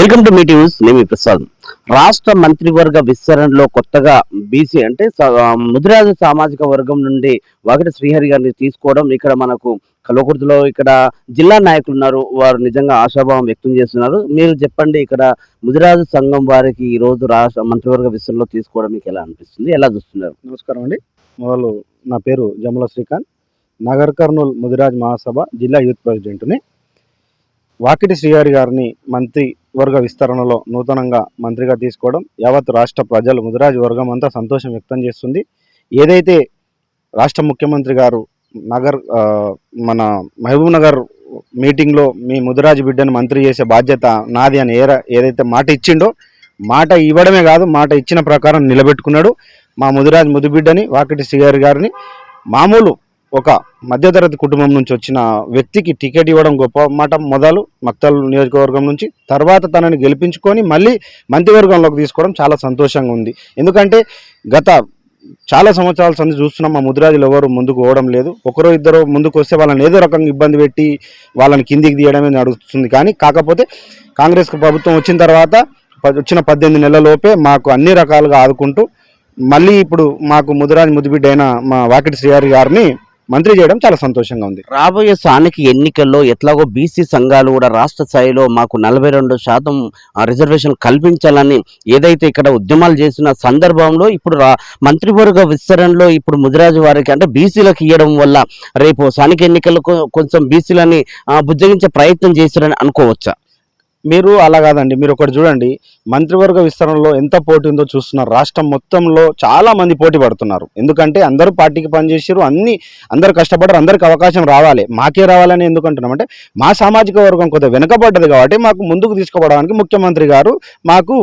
Welcome to మీటి news నేను ప్రసాద్. రాష్ట్ర మంత్రివర్గ విస్తరణలో కొత్తగా బీసీ అంటే స- ముదిరాజు సామాజిక వర్గం నుండి వాకిటి శ్రీహరి గారిని తీసుకోవడం ఇక్కడ మనకు కల్వకుర్తిలో ఇక్కడ జిల్లా నాయకులు ఉన్నారు. వారు నిజంగా ఆశాభావం వ్యక్తం చేస్తున్నారు. మీరు చెప్పండి ఇక్కడ ముదిరాజు సంఘం వారికి ఈ రోజు రాష్ట్ర మంత్రివర్గ విస్తరణలో తీసుకోవడం మీకు ఎలా అనిపిస్తుంది? ఎలా చూస్తున్నారు? నమస్కారం అండి. మొదలు నా పేరు జమల శ్రీకాంత్. నగర్ కర్నూలు ముదిరాజ్ మహాసభ జిల్లా యూత్ ప్రెసిడెంట్ని. వాకిటి శ్రీహరి గారిని మంత్రి వర్గ విస్తరణలో నూతనంగా మంత్రిగా తీసుకోవడం యావత్ రాష్ట్ర ప్రజలు ముదిరాజ్ వర్గం అంతా సంతోషం వ్యక్తం చేస్తుంది. ఏదైతే రాష్ట్ర ముఖ్యమంత్రి గారు నగర్ మన మహబూబ్ నగర్ మీటింగ్లో మీ ముదిరాజ్ బిడ్డను మంత్రి చేసే బాధ్యత నాది అని ఏ ఏదైతే మాట ఇచ్చిండో మాట ఇవ్వడమే కాదు మాట ఇచ్చిన ప్రకారం నిలబెట్టుకున్నాడు మా ముదిరాజ్ ముదిబిడ్డని వాకిటి శ్రీగారి గారిని. మామూలు ఒక మధ్యతరగతి కుటుంబం నుంచి వచ్చిన వ్యక్తికి టికెట్ ఇవ్వడం గొప్ప మాట. మొదలు మక్తల్ నియోజకవర్గం నుంచి తర్వాత తనని గెలిపించుకొని మళ్ళీ మంత్రివర్గంలోకి తీసుకోవడం చాలా సంతోషంగా ఉంది. ఎందుకంటే గత చాలా సంవత్సరాల సంది చూస్తున్నాం మా ముదిరాజులు ఎవరు ముందుకు పోవడం లేదు. ఒకరో ఇద్దరు ముందుకు వస్తే వాళ్ళని ఏదో రకంగా ఇబ్బంది పెట్టి వాళ్ళని కిందికి తీయడమే నడుస్తుంది. కానీ కాకపోతే కాంగ్రెస్ ప్రభుత్వం వచ్చిన తర్వాత వచ్చిన పద్దెనిమిది నెలలలోపే మాకు అన్ని రకాలుగా ఆదుకుంటూ మళ్ళీ ఇప్పుడు మాకు ముదిరాజ్ ముదిబిడ్డ అయిన మా వాకిటి శ్రీహారి గారిని మంత్రి చేయడం చాలా సంతోషంగా ఉంది. రాబోయే స్థానిక ఎన్నికల్లో ఎట్లాగో బీసీ సంఘాలు కూడా రాష్ట్ర స్థాయిలో మాకు నలభై రెండు శాతం ఆ, రిజర్వేషన్ కల్పించాలని ఏదైతే ఇక్కడ ఉద్యమాలు చేసిన సందర్భంలో ఇప్పుడు రా మంత్రివర్గ విస్తరణలో ఇప్పుడు ముదిరాజు వారికి అంటే బీసీలకు ఇవ్వడం వల్ల రేపు స్థానిక ఎన్నికలకు కొంచెం బీసీలని బుజ్జగించే ప్రయత్నం చేశారని అనుకోవచ్చా? మీరు అలా కాదండి మీరు ఒకటి చూడండి. మంత్రివర్గ విస్తరణలో ఎంత పోటీ ఉందో చూస్తున్నారు రాష్ట్రం మొత్తంలో చాలా మంది పోటీ పడుతున్నారు. ఎందుకంటే అందరూ పార్టీకి పనిచేసారు అన్ని అందరు కష్టపడరు అందరికి అవకాశం రావాలి. మాకే రావాలని ఎందుకు అంటున్నామంటే మా సామాజిక వర్గం కొద్దిగా వెనకబడ్డది కాబట్టి మాకు ముందుకు తీసుకుపోవడానికి ముఖ్యమంత్రి గారు మాకు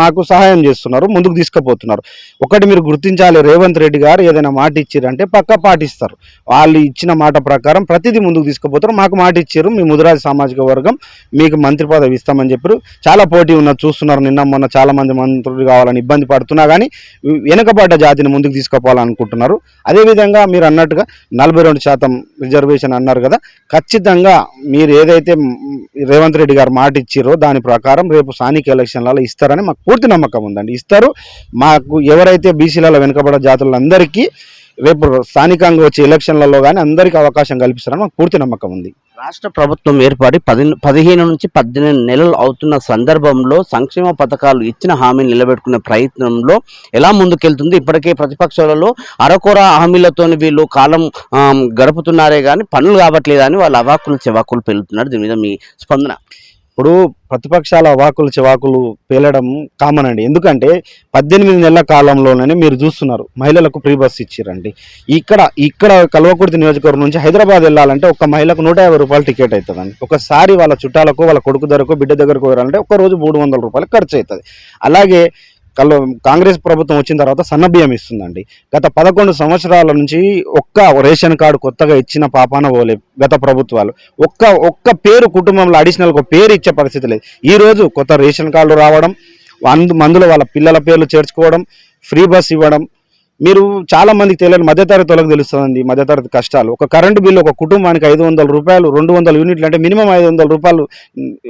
మాకు సహాయం చేస్తున్నారు ముందుకు తీసుకుపోతున్నారు. ఒకటి మీరు గుర్తించాలి రేవంత్ రెడ్డి గారు ఏదైనా మాట ఇచ్చారంటే పక్క పాటిస్తారు. వాళ్ళు ఇచ్చిన మాట ప్రకారం ప్రతిదీ ముందుకు తీసుకుపోతారు మాకు మాట ఇచ్చారు మీ ముదిరాజ్ సామాజిక వర్గం మీకు మంత్రి పదవి ఇస్తామని చెప్పారు. చాలా పోటీ ఉన్నది చూస్తున్నారు నిన్న మొన్న చాలా మంది మంత్రులు కావాలని ఇబ్బంది పడుతున్నా కానీ వెనుకబడ్డ జాతిని ముందుకు తీసుకుపోవాలనుకుంటున్నారు. అదేవిధంగా మీరు అన్నట్టుగా నలభై రెండు శాతం రిజర్వేషన్ అన్నారు కదా ఖచ్చితంగా మీరు ఏదైతే రేవంత్ రెడ్డి గారు మాట ఇచ్చిరో దాని ప్రకారం రేపు స్థానిక ఎలక్షన్లలో ఇస్తారని మాకు పూర్తి నమ్మకం ఉందండి. ఇస్తారు. మాకు ఎవరైతే బీసీలలో వెనుకబడ్డ జాతులందరికీ రేపు స్థానికంగా వచ్చే ఎలక్షన్లలో కానీ అందరికీ అవకాశం కల్పిస్తారని మాకు పూర్తి నమ్మకం ఉంది. రాష్ట్ర ప్రభుత్వం ఏర్పడి పది పదిహేను నుంచి పద్దెనిమిది నెలలు అవుతున్న సందర్భంలో సంక్షేమ పథకాలు ఇచ్చిన హామీని నిలబెట్టుకునే ప్రయత్నంలో ఎలా ముందుకెళ్తుంది? ఇప్పటికే ప్రతిపక్షాలలో అరకొర హామీలతో వీళ్ళు కాలం గడుపుతున్నారే కానీ పనులు కావట్లేదని వాళ్ళు అవాకులు చెవాకులు పెళ్తున్నారు దీని మీద మీ స్పందన? ఇప్పుడు ప్రతిపక్షాల వాకులు చివాకులు పేలడం కామన్ అండి. ఎందుకంటే పద్దెనిమిది నెలల కాలంలోనే మీరు చూస్తున్నారు మహిళలకు ఫ్రీ బస్ ఇచ్చిరండి. ఇక్కడ ఇక్కడ కల్వకుర్తి నియోజకవర్గం నుంచి హైదరాబాద్ వెళ్ళాలంటే ఒక మహిళకు నూట యాభై రూపాయలు టికెట్ అవుతుందండి. ఒకసారి వాళ్ళ చుట్టాలకు వాళ్ళ కొడుకు ధరకు బిడ్డ దగ్గరకు వెళ్ళాలంటే ఒక రోజు మూడు వందల రూపాయలు ఖర్చు అవుతుంది. అలాగే కళ్ళు కాంగ్రెస్ ప్రభుత్వం వచ్చిన తర్వాత సన్నబియ్యం ఇస్తుందండి. గత పదకొండు సంవత్సరాల నుంచి ఒక్క రేషన్ కార్డు కొత్తగా ఇచ్చిన పాపాన పోలే గత ప్రభుత్వాలు. ఒక్క ఒక్క పేరు కుటుంబంలో అడిషనల్ ఒక పేరు ఇచ్చే పరిస్థితి లేదు. ఈరోజు కొత్త రేషన్ కార్డు రావడం అందు మందులో వాళ్ళ పిల్లల పేర్లు చేర్చుకోవడం ఫ్రీ బస్ ఇవ్వడం మీరు చాలా మందికి తెలియని మధ్యతరగతి వాళ్ళకి తెలుస్తుందండి మధ్యతరగతి కష్టాలు. ఒక కరెంటు బిల్లు ఒక కుటుంబానికి ఐదు వందల రూపాయలు రెండు వందల యూనిట్లు అంటే మినిమం ఐదు వందల రూపాయలు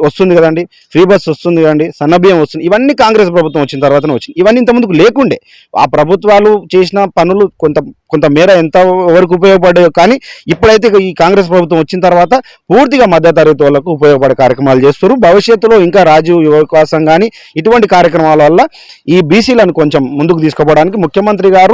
వస్తుంది కదండి. ఫ్రీ బస్ వస్తుంది కదండి సన్నబియ్యం వస్తుంది. ఇవన్నీ కాంగ్రెస్ ప్రభుత్వం వచ్చిన తర్వాతనే వచ్చింది. ఇవన్నీ ఇంతకుముందుకు లేకుండే. ఆ ప్రభుత్వాలు చేసిన పనులు కొంత కొంత మేర ఎంత వరకు ఉపయోగపడ్డాయో కానీ ఇప్పుడైతే ఈ కాంగ్రెస్ ప్రభుత్వం వచ్చిన తర్వాత పూర్తిగా మధ్యతరగతి వాళ్ళకు ఉపయోగపడే కార్యక్రమాలు చేస్తారు భవిష్యత్తులో ఇంకా రాజీవ్ యువకాసం కానీ ఇటువంటి కార్యక్రమాల వల్ల ఈ బీసీలను కొంచెం ముందుకు తీసుకుపోవడానికి ముఖ్యమంత్రి గారు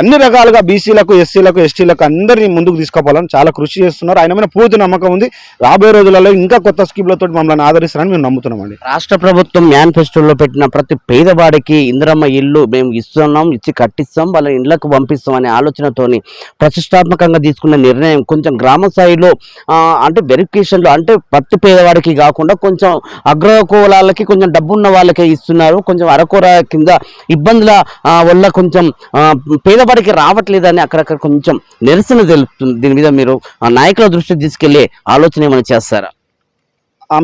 అన్ని రకాలుగా బీసీలకు ఎస్సీలకు ఎస్టీలకు అందరినీ ముందుకు తీసుకుపోవాలని చాలా కృషి చేస్తున్నారు. ఆయన మీద పూర్తి నమ్మకం ఉంది. రాబోయే రోజులలో ఇంకా కొత్త స్కీమ్లతో మమ్మల్ని ఆదరిస్తారని మేము నమ్ముతున్నామండి. రాష్ట్ర ప్రభుత్వం మేనిఫెస్టోలో పెట్టిన ప్రతి పేదవాడికి ఇందిరమ్మ ఇల్లు మేము ఇస్తున్నాం ఇచ్చి కట్టిస్తాం వాళ్ళ ఇళ్ళకు పంపిస్తాం అనే ఆలోచనతోని ప్రతిష్టాత్మకంగా తీసుకున్న నిర్ణయం కొంచెం గ్రామ స్థాయిలో అంటే వెరిఫికేషన్లో అంటే ప్రతి పేదవాడికి కాకుండా కొంచెం అగ్రకులాలకి కొంచెం డబ్బున్న వాళ్ళకే ఇస్తున్నారు. కొంచెం అరకొర కింద ఇబ్బందుల వల్ల కొంచెం పేద పేదవాడికి రావట్లేదని అక్కడక్కడ కొంచెం నిరసన తెలుపుతుంది. దీని మీద మీరు ఆ నాయకుల దృష్టికి తీసుకెళ్ళే ఆలోచన ఏమైనా చేస్తారా?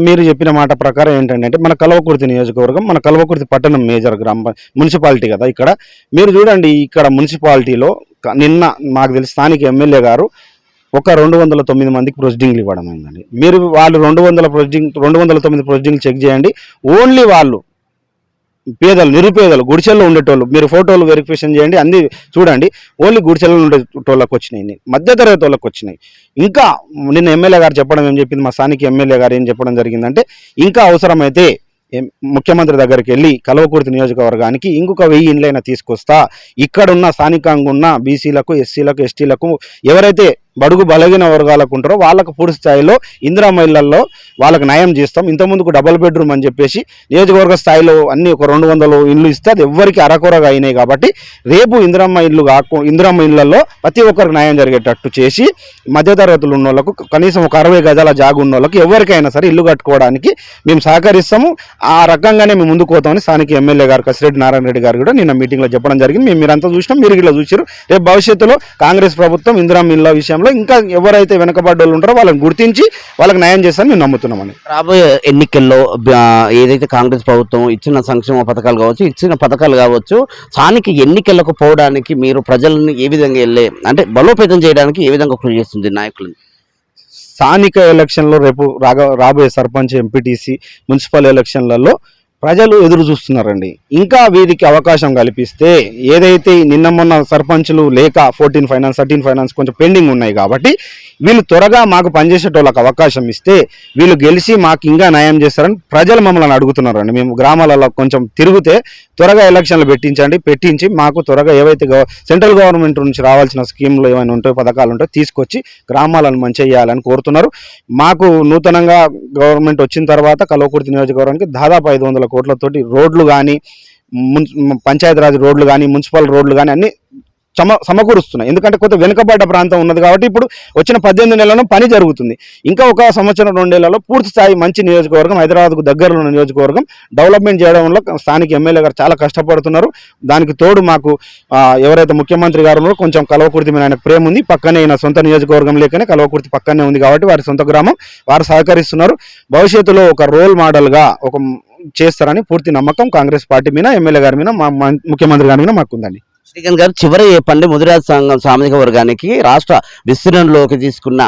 మీరు చెప్పిన మాట ప్రకారం ఏంటంటే మన కల్వకుర్తి నియోజకవర్గం మన కల్వకుర్తి పట్టణం మేజర్ గ్రామ మున్సిపాలిటీ కదా ఇక్కడ. మీరు చూడండి ఇక్కడ మున్సిపాలిటీలో నిన్న మాకు తెలిసి స్థానిక ఎమ్మెల్యే గారు ఒక రెండు వందల తొమ్మిది మందికి ప్రొసీడింగ్లు ఇవ్వడం అయిందండి. మీరు వాళ్ళు రెండు వందల ప్రొసీడింగ్ రెండు వందల తొమ్మిది ప్రొసీడింగ్ చెక్ చేయండి. ఓన్లీ వాళ్ళు పేదలు నిరుపేదలు గుడిసెల్లో ఉండేటోళ్ళు మీరు ఫోటోలు వెరిఫికేషన్ చేయండి అన్ని చూడండి. ఓన్లీ గుడిసెల్లో ఉండేటోళ్ళకి వచ్చినాయి మధ్యతరగతి వాళ్ళకి వచ్చినాయి. ఇంకా నిన్న ఎమ్మెల్యే గారు చెప్పడం ఏం చెప్పింది? మా స్థానిక ఎమ్మెల్యే గారు ఏం చెప్పడం జరిగిందంటే ఇంకా అవసరమైతే ముఖ్యమంత్రి దగ్గరికి వెళ్ళి కలవకూర్తి నియోజకవర్గానికి ఇంకొక వెయ్యి ఇండ్లైనా తీసుకొస్తా. ఇక్కడున్న స్థానికంగా ఉన్న బీసీలకు ఎస్సీలకు ఎస్టీలకు ఎవరైతే బడుగు బలగిన వర్గాలకు ఉంటారో వాళ్ళకు పూర్తి స్థాయిలో ఇందిరా మహిళల్లో వాళ్ళకి న్యాయం చేస్తాం. ఇంతకుముందుకు డబుల్ బెడ్రూమ్ అని చెప్పేసి నియోజకవర్గ స్థాయిలో అన్ని ఒక రెండు వందలు ఇల్లు ఇస్తే అది ఎవ్వరికి అరకొరగా అయినాయి కాబట్టి రేపు ఇందిరమ్మ ఇల్లు కాకు ఇందిరమ్మ ఇళ్ళలో ప్రతి ఒక్కరికి న్యాయం జరిగేటట్టు చేసి మధ్యతరగతులు ఉన్న వాళ్ళకు కనీసం ఒక అరవై గజాల జాగు ఉన్న వాళ్ళకి ఎవరికైనా సరే ఇల్లు కట్టుకోవడానికి మేము సహకరిస్తాము. ఆ రకంగానే మేము ముందుకు పోతామని స్థానిక ఎమ్మెల్యే గారు కసిరెడ్డి నారాయణ రెడ్డి గారు కూడా నిన్న మీటింగ్లో చెప్పడం జరిగింది. మేము మీరంతా చూసినాం మీరు ఇట్లా చూసారు రేపు భవిష్యత్తులో కాంగ్రెస్ ప్రభుత్వం ఇందిరమ్మ ఇళ్ళ విషయంలో ఇంకా ఎవరైతే వెనకబడ్డోళ్ళు ఉంటారో వాళ్ళని గుర్తించి వాళ్ళకి న్యాయం చేస్తారని మేము నమ్ముతున్నామని రాబోయే ఎన్నికల్లో ఏదైతే కాంగ్రెస్ ప్రభుత్వం ఇచ్చిన సంక్షేమ పథకాలు కావచ్చు ఇచ్చిన పథకాలు కావచ్చు స్థానిక ఎన్నికలకు పోవడానికి మీరు ప్రజలను ఏ విధంగా వెళ్ళే అంటే బలోపేతం చేయడానికి ఏ విధంగా కృషి చేస్తుంది నాయకులను స్థానిక ఎలక్షన్లో రేపు రాగ రాబోయే సర్పంచ్ ఎంపీటీసీ మున్సిపల్ ఎలక్షన్లలో ప్రజలు ఎదురు చూస్తున్నారండి. ఇంకా వీరికి అవకాశం కల్పిస్తే ఏదైతే నిన్న మొన్న సర్పంచులు లేక ఫోర్టీన్ ఫైనాన్స్ థర్టీన్ ఫైనాన్స్ కొంచెం పెండింగ్ ఉన్నాయి కాబట్టి వీళ్ళు త్వరగా మాకు పనిచేసేటోళ్ళకి అవకాశం ఇస్తే వీళ్ళు గెలిచి మాకు ఇంకా న్యాయం చేస్తారని ప్రజలు మమ్మల్ని అడుగుతున్నారండి. మేము గ్రామాలలో కొంచెం తిరిగితే త్వరగా ఎలక్షన్లు పెట్టించండి పెట్టించి మాకు త్వరగా ఏవైతే సెంట్రల్ గవర్నమెంట్ నుంచి రావాల్సిన స్కీమ్లు ఏమైనా ఉంటాయో పథకాలు ఉంటాయో తీసుకొచ్చి గ్రామాలను మంచి చేయాలని కోరుతున్నారు. మాకు నూతనంగా గవర్నమెంట్ వచ్చిన తర్వాత కలవకుర్తి నియోజకవర్గానికి దాదాపు ఐదు వందల కోట్లతోటి రోడ్లు కానీ పంచాయతీరాజ్ రోడ్లు కానీ మున్సిపల్ రోడ్లు కానీ అన్ని సమ సమకూరుస్తున్నాయి. ఎందుకంటే కొంత వెనుకబడ్డ ప్రాంతం ఉన్నది కాబట్టి ఇప్పుడు వచ్చిన పద్దెనిమిది నెలలను పని జరుగుతుంది. ఇంకా ఒక సంవత్సరం రెండేళ్ళలో పూర్తి స్థాయి మంచి నియోజకవర్గం హైదరాబాద్కు దగ్గరలో ఉన్న నియోజకవర్గం డెవలప్మెంట్ చేయడంలో స్థానిక ఎమ్మెల్యే గారు చాలా కష్టపడుతున్నారు. దానికి తోడు మాకు ఎవరైతే ముఖ్యమంత్రి గారు ఉన్నారో కొంచెం కలవకుర్తి మీద ఆయన ప్రేమ ఉంది. పక్కనే ఈయన సొంత నియోజకవర్గం లేకనే కలవకుర్తి పక్కనే ఉంది కాబట్టి వారి సొంత గ్రామం వారు సహకరిస్తున్నారు. భవిష్యత్తులో ఒక రోల్ మోడల్గా ఒక చేస్తారని పూర్తి నమ్మకం కాంగ్రెస్ పార్టీ మీద ఎమ్మెల్యే గారి మీద మా మా ముఖ్యమంత్రి గారి మీద మాకుందండి. శ్రీకాంత్ గారు చివరి చెప్పండి ముదిరాజ్ సంఘం సామాజిక వర్గానికి రాష్ట్ర విస్తీర్ణంలోకి తీసుకున్న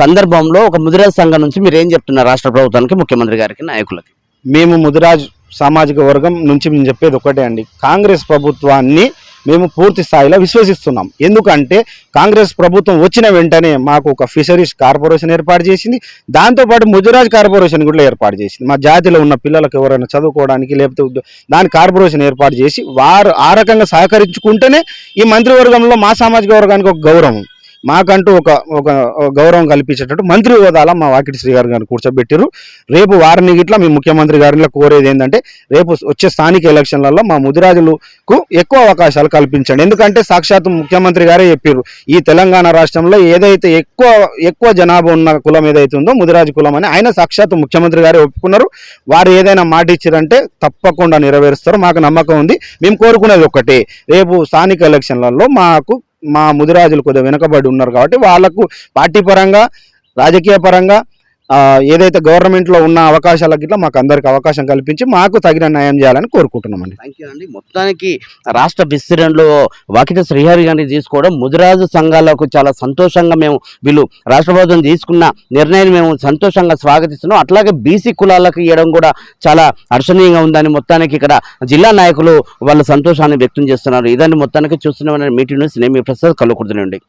సందర్భంలో ఒక ముదిరాజ్ సంఘం నుంచి మీరు ఏం చెప్తున్నారు రాష్ట్ర ప్రభుత్వానికి ముఖ్యమంత్రి గారికి నాయకులకి? మేము ముదిరాజ్ సామాజిక వర్గం నుంచి మేము చెప్పేది ఒకటే అండి. కాంగ్రెస్ ప్రభుత్వాన్ని మేము పూర్తి స్థాయిలో విశ్వసిస్తున్నాం. ఎందుకంటే కాంగ్రెస్ ప్రభుత్వం వచ్చిన వెంటనే మాకు ఒక ఫిషరీస్ కార్పొరేషన్ ఏర్పాటు చేసింది. దాంతోపాటు ముజరాజ్ కార్పొరేషన్ కూడా ఏర్పాటు చేసింది. మా జాతిలో ఉన్న పిల్లలకు ఎవరైనా చదువుకోవడానికి లేకపోతే దాని కార్పొరేషన్ ఏర్పాటు చేసి వారు ఆ రకంగా సహకరించుకుంటేనే ఈ మంత్రివర్గంలో మా సామాజిక వర్గానికి ఒక గౌరవం. మాకంటూ ఒక ఒక ఒక గౌరవం కల్పించేటట్టు మంత్రి హోదాల మా వాకిటి శ్రీగారు గారిని కూర్చోబెట్టారు రేపు వారిని గిట్లా మీ ముఖ్యమంత్రి గారిని కోరేది ఏంటంటే రేపు వచ్చే స్థానిక ఎలక్షన్లలో మా ముదిరాజులకు ఎక్కువ అవకాశాలు కల్పించండి. ఎందుకంటే సాక్షాత్ ముఖ్యమంత్రి గారే చెప్పారు ఈ తెలంగాణ రాష్ట్రంలో ఏదైతే ఎక్కువ ఎక్కువ జనాభా ఉన్న కులం ఏదైతే ఉందో ముదిరాజు కులం అని ఆయన సాక్షాత్ ముఖ్యమంత్రి గారే ఒప్పుకున్నారు. వారు ఏదైనా మాట ఇచ్చారంటే తప్పకుండా నెరవేరుస్తారు. మాకు నమ్మకం ఉంది. మేము కోరుకునేది ఒక్కటే. రేపు స్థానిక ఎలక్షన్లలో మాకు మా ముదిరాజులు కొద్దిగా వెనుకబడి ఉన్నారు కాబట్టి వాళ్ళకు పార్టీ పరంగా రాజకీయ పరంగా ఏదైతే గవర్నమెంట్లో ఉన్న అవకాశాల గిట్లా మాకు అందరికి అవకాశం కల్పించి మాకు తగిన న్యాయం చేయాలని కోరుకుంటున్నామండి. థ్యాంక్ యూ అండి. మొత్తానికి రాష్ట్ర విస్తరణలో వాకిట శ్రీహరి గారిని తీసుకోవడం ముదిరాజు సంఘాలకు చాలా సంతోషంగా మేము వీళ్ళు రాష్ట్ర ప్రభుత్వం తీసుకున్న నిర్ణయాన్ని మేము సంతోషంగా స్వాగతిస్తున్నాం. అట్లాగే బీసీ కులాలకు ఇవ్వడం కూడా చాలా హర్షణీయంగా ఉందని మొత్తానికి ఇక్కడ జిల్లా నాయకులు వాళ్ళ సంతోషాన్ని వ్యక్తం చేస్తున్నారు. ఇదని మొత్తానికి చూస్తున్నామని మీటింగ్ నుంచి నేను మీ ప్రస్తుతం కలుకుడుతుండండి